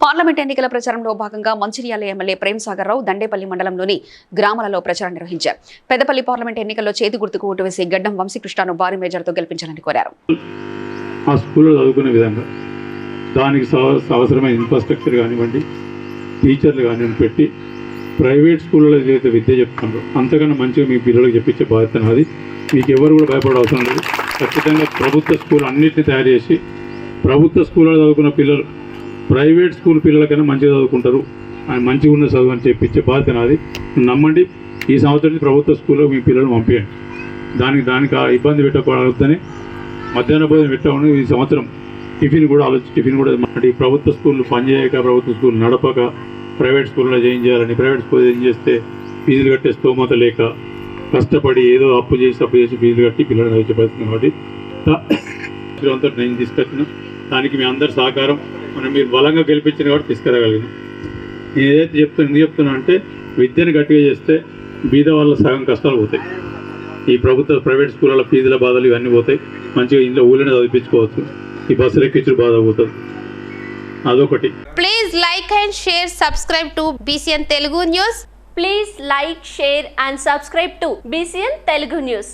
Parliament ఎన్నికల ప్రచారంలో భాగంగా మంచిర్యాల ఎమ్మెల్యే ప్రేమ్ సాగర్ రావు దండేపల్లి మండలంలోని గ్రామాలలో ప్రచారం నిర్వహించారు. పెద్దపల్లి పార్లమెంట్ ఎన్నికల్లో చేతి గుర్తుకు ఓటు వేసి గడ్డం వంశీకృష్ణను భారీ మేజర్తో గెలిపించాలని కోరారు. ఆ స్కూల్లో చదువుకునే విధంగా దానికి అవసరమైన ఇన్ఫ్రాస్ట్రక్చర్ కానివ్వండి టీచర్లు కానివ్వండి పెట్టి ప్రైవేట్ స్కూళ్ళలో ఏదైతే విద్య చెప్తున్నారో అంతకన్నా మంచిగా మీ పిల్లలకు చెప్పించే బాధ్యత నాది. మీకు ఎవరు కూడా భయపడే అవసరం లేదు. ఖచ్చితంగా ప్రభుత్వ స్కూల్ అన్నింటినీ తయారు చేసి ప్రభుత్వ స్కూళ్ళలో చదువుకున్న పిల్లలు ప్రైవేట్ స్కూల్ పిల్లలకైనా మంచిగా చదువుకుంటారు. ఆయన మంచిగా ఉన్న చదువు అని చెప్పించే బాధ్యత నాది. నమ్మండి ఈ సంవత్సరం ప్రభుత్వ స్కూల్లో మీ పిల్లలు పంపించండి దానికి దానికి ఆ ఇబ్బంది పెట్టకూడదని మధ్యాహ్న భోజనం పెట్టామని ఈ సంవత్సరం టిఫిన్ కూడా ఆలోచించి టిఫిన్ కూడా అంటే ఈ ప్రభుత్వ స్కూళ్ళు పనిచేయక ప్రభుత్వ స్కూల్ నడపక ప్రైవేట్ స్కూల్లో జాయిన్ చేయాలని ప్రైవేట్ స్కూల్ ఏం చేస్తే ఫీజులు కట్టే స్తోమత లేక కష్టపడి ఏదో అప్పు చేసి అప్పు చేసి ఫీజులు కట్టి పిల్లలు చదివే పరిస్థితి కాబట్టి. అంతా నేను తీసుకొచ్చిన దానికి మీ అందరి సహకారం. మనం మీరు బలంగా గెలిపించిన కూడా తీసుకురాగలిగిన నేను ఏదైతే చెప్తున్నా ఎందుకు చెప్తున్నా అంటే విద్యను గట్టిగా చేస్తే బీద వాళ్ళ సగం కష్టాలు పోతాయి. ఈ ప్రభుత్వ ప్రైవేట్ స్కూళ్ళ ఫీజుల బాధలు ఇవన్నీ పోతాయి. మంచిగా ఇంట్లో ఊళ్ళని చదివించుకోవచ్చు. ఈ బస్సులు ఎక్కించు బాధ పోతుంది. అదొకటి. Please like and share subscribe to BCN Telugu news please like share and subscribe to BCN Telugu news